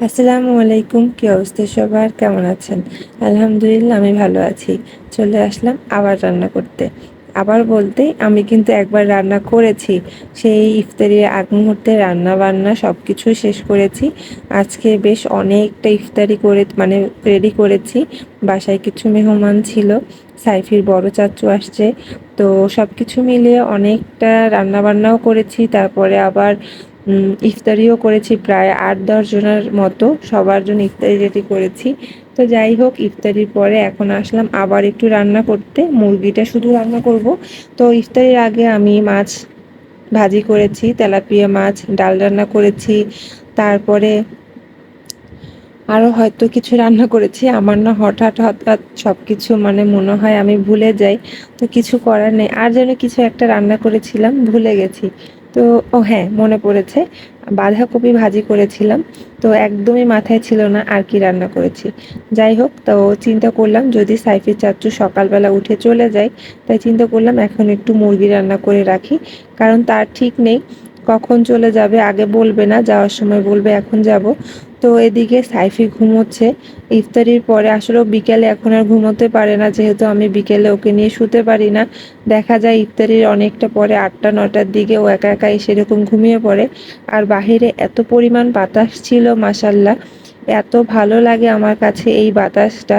আসসালামু আলাইকুম, কি অবস্থা সবার? কেমন আছেন? আলহামদুলিল্লাহ, আমি ভালো আছি। চলে আসলাম আবার রান্না করতে। আবার বলতে, আমি কিন্তু একবার রান্না করেছি। সেই ইফতারির আগ মুহূর্তে রান্না বান্না সব কিছু শেষ করেছি। আজকে বেশ অনেকটা ইফতারি করে মানে রেডি করেছি। বাসায় কিছু মেহমান ছিল, সাইফির বড় চাচু আসছে। তো সব কিছু মিলিয়ে অনেকটা রান্না বান্নাও করেছি। তারপরে আবার ইফতারিও করেছি প্রায় আট, দশ জনের মতো, সবার জন্য ইফতারি রেডি করেছি। তো যাই হোক, ইফতারির পরে এখন আসলাম আবার একটু রান্না করতে, মুরগিটা শুধু রান্না করব। তো ইফতারির আগে আমি মাছ ভাজি করেছি, তেলাপিয়া মাছ, ডাল রান্না করেছি, তারপরে আরও হয়তো কিছু রান্না করেছি। আমার না হঠাৎ হঠাৎ সব কিছু মানে মনে হয় আমি ভুলে যাই। তো কিছু করার নেই। আর যেন কিছু একটা রান্না করেছিলাম, ভুলে গেছি। তো, ও হ্যাঁ মনে পড়েছে। বাঁধাকপি ভাজি করেছিলাম, তো একদমই মাথায় ছিল না আর কি রান্না করেছি। যাই হোক, তো চিন্তা করলাম যদি সাইফি চাচ্চু সকালবেলা উঠে চলে যায়, তাই চিন্তা করলাম এখন একটু মুরগি রান্না করে রাখি, কারণ তার ঠিক নেই। কখন চলে যাবে, আগে বলবে না, যাওয়ার সময় বলবে, এখন যাব। তো এদিকে সাইফি ঘুমোচ্ছে। ইফতারির পরে আসলেও বিকেলে এখন আর ঘুমোতে পারে না, যেহেতু আমি বিকেলে ওকে নিয়ে শুতে পারি না। দেখা যায় ইফতারির অনেকটা পরে আটটা, নটার দিকে ও একা একা সেরকম ঘুমিয়ে পড়ে। আর বাহিরে এত পরিমাণ বাতাস ছিল মাসাল্লাহ এত ভালো লাগে আমার কাছে এই বাতাসটা।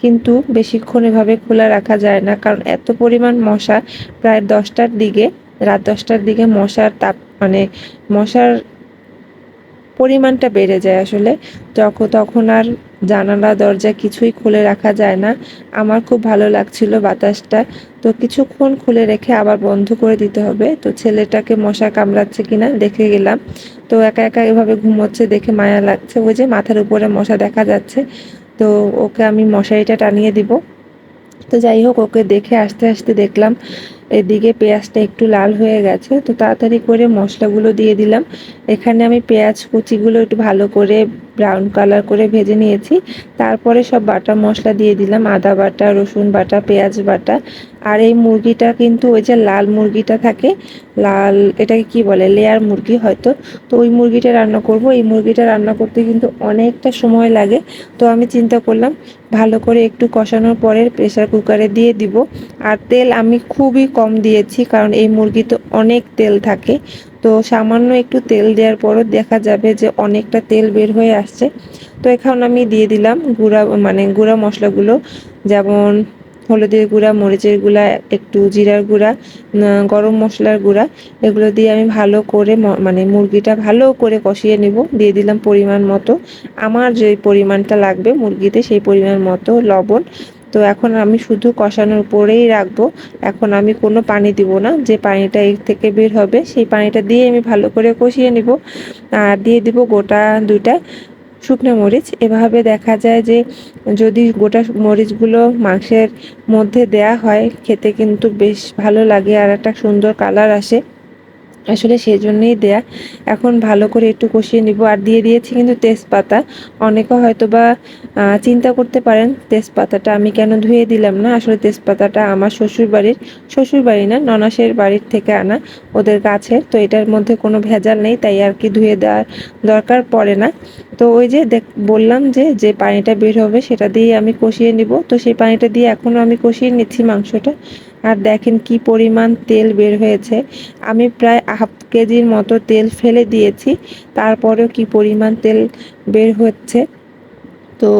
কিন্তু বেশিক্ষণ এভাবে খোলা রাখা যায় না, কারণ এত পরিমাণ মশা। প্রায় দশটার দিকে, রাত দশটার দিকে মশার তাপ মানে মশার পরিমাণটা বেড়ে যায় আসলে। যখন তখন আর জানালা, দরজা কিছুই খুলে রাখা যায় না। আমার খুব ভালো লাগছিল বাতাসটা। তো কিছুক্ষণ খুলে রেখে আবার বন্ধ করে দিতে হবে। তো ছেলেটাকে মশা কামড়াচ্ছে কিনা দেখে গেলাম। তো একা একা এভাবে ঘুমোচ্ছে দেখে মায়া লাগছে। ওই যে মাথার উপরে মশা দেখা যাচ্ছে। তো ওকে আমি মশারিটা টানিয়ে দিব। তো যাই হোক, ওকে দেখে আস্তে আস্তে দেখলাম। এদিকে পেঁয়াজটা একটু লাল হয়ে গেছে, তো তাড়াতাড়ি করে মশলাগুলো দিয়ে দিলাম। এখানে আমি পেঁয়াজ কুচিগুলো একটু ভালো করে ব্রাউন কালার করে ভেজে নিয়েছি। তারপরে সব বাটা মশলা দিয়ে দিলাম, আদা বাটা, রসুন বাটা, পেঁয়াজ বাটা। আর এই মুরগিটা কিন্তু ওই যে লাল মুরগিটা থাকে, লাল এটাকে কি বলে লেয়ার মুরগি হয়তো। তো ওই মুরগিটা রান্না করব। এই মুরগিটা রান্না করতে কিন্তু অনেকটা সময় লাগে। তো আমি চিন্তা করলাম, ভালো করে একটু কষানোর পরে প্রেসার কুকারে দিয়ে দিব। আর তেল আমি খুবই কম দিয়েছি, কারণ এই মুরগিতে অনেক তেল থাকে। তো সামান্য একটু তেল দেওয়ার পরও দেখা যাবে যে অনেকটা তেল বের হয়ে আসছে। তো এখন আমি দিয়ে দিলাম গুঁড়া মানে গুঁড়া মশলাগুলো, যেমন হলুদের গুঁড়া, মরিচের গুঁড়া, একটু জিরার গুঁড়া গরম মশলার গুঁড়া, এগুলো দিয়ে আমি ভালো করে মানে মুরগিটা ভালো করে কষিয়ে নেব। দিয়ে দিলাম পরিমাণ মতো। আমার যে পরিমাণটা লাগবে মুরগিতে সেই পরিমাণ মতো লবণ। তো এখন আমি শুধু কষানোর উপরেই রাখব। এখন আমি কোনো পানি দিব না। যে পানিটা এর থেকে বের হবে, সেই পানিটা দিয়ে আমি ভালো করে কষিয়ে নিব। আর দিয়ে দিব গোটা দুইটা শুকনো মরিচ। এভাবে দেখা যায় যে যদি গোটা মরিচগুলো মাংসের মধ্যে দেয়া হয়, খেতে কিন্তু বেশ ভালো লাগে আর একটা সুন্দর কালার আসে। আসলে সেই জন্যই দেয়া। এখন ভালো করে একটু কষিয়ে নিব। আর দিয়ে দিয়েছি কিন্তু তেজপাতা। অনেকে হয়তো বা চিন্তা করতে পারেন, তেজপাতাটা আমি কেন ধুয়ে দিলাম না? আসলে তেজপাতাটা আমার শ্বশুর বাড়ির শ্বশুর বাড়ি না, ননাসের বাড়ির থেকে আনা, ওদের গাছের। তো এটার মধ্যে কোনো ভেজাল নেই, তাই আর কি ধুয়ে দেওয়ার দরকার পড়ে না। তো ওই যে দেখ, বললাম যে যে পানিটা বের হবে সেটা দিয়ে আমি কষিয়ে নিব। তো সেই পানিটা দিয়ে এখনও আমি কষিয়ে নিচ্ছি মাংসটা। আর দেখেন কি পরিমাণ তেল বের হয়েছে। আমি প্রায় হাফ কেজির মতো তেল ফেলে দিয়েছি। তারপরেও কি পরিমাণ তেল বের হচ্ছে। তো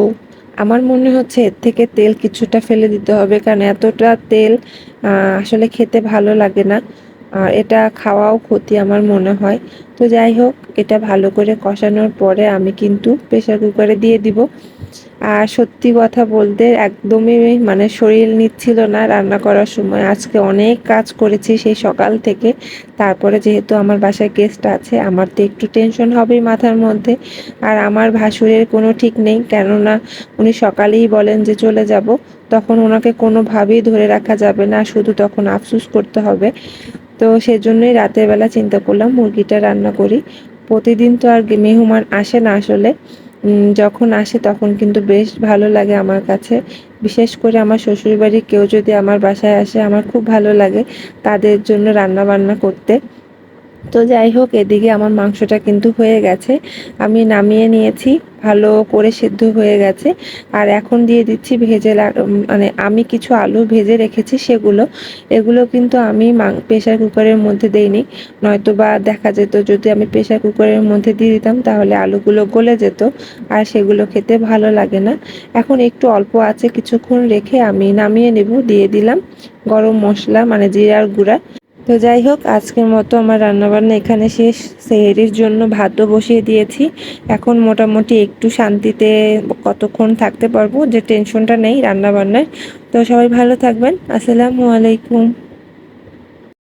আমার মনে হচ্ছে এর থেকে তেল কিছুটা ফেলে দিতে হবে। কারণ এতটা তেল আসলে খেতে ভালো লাগে না। এটা খাওয়াও ক্ষতি আমার মনে হয়। তো যাই হোক, এটা ভালো করে কষানোর পরে আমি কিন্তু প্রেশার কুকারে দিয়ে দিব। আর সত্যি কথা বলতে একদমই মানে শরীর নিচ্ছিল না রান্না করার সময়। আজকে অনেক কাজ করেছি সেই সকাল থেকে। তারপরে যেহেতু আমার বাসায় গেস্ট আছে, আমার তো একটু টেনশন হবেই মাথার মধ্যে। আর আমার ভাসুরের কোনো ঠিক নেই, কেননা উনি সকালেই বলেন যে চলে যাব। তখন ওনাকে কোনোভাবেই ধরে রাখা যাবে না, শুধু তখন আফসুস করতে হবে। তো সেজন্যই রাতের বেলা চিন্তা করলাম মুরগিটা রান্না করি। প্রতিদিন তো আর মেহমান আসে না আসলে। যখন আসে তখন কিন্তু বেশ ভালো লাগে আমার কাছে। বিশেষ করে আমার শ্বশুরবাড়ির কেউ যদি আমার বাসায় আসে আমার খুব ভালো লাগে তাদের জন্য রান্না বান্না করতে। তো যাই হোক, এদিকে আমার মাংসটা কিন্তু হয়ে গেছে। আমি নামিয়ে নিয়েছি, ভালো করে সেদ্ধ হয়ে গেছে। আর এখন দিয়ে দিচ্ছি ভেজে মানে আমি কিছু আলু ভেজে রেখেছি সেগুলো। এগুলো কিন্তু আমি প্রেশার কুকারের মধ্যে দেইনি। নয়তো বা দেখা যেত যদি আমি প্রেশার কুকারের মধ্যে দিয়ে দিতাম, তাহলে আলুগুলো গলে যেত। আর সেগুলো খেতে ভালো লাগে না। এখন একটু অল্প আছে কিছুক্ষণ রেখে আমি নামিয়ে নেব। দিয়ে দিলাম গরম মশলা মানে জিরার গুঁড়া। তো যাই হোক, আজকের মতো আমার রান্নাবান্না এখানে শেষ। সেহেরির জন্য ভাতও বসিয়ে দিয়েছি। এখন মোটামুটি একটু শান্তিতে কতক্ষণ থাকতে পারব যে টেনশনটা নেই রান্নাবান্নায়। তো সবাই ভালো থাকবেন। আসসালামু আলাইকুম।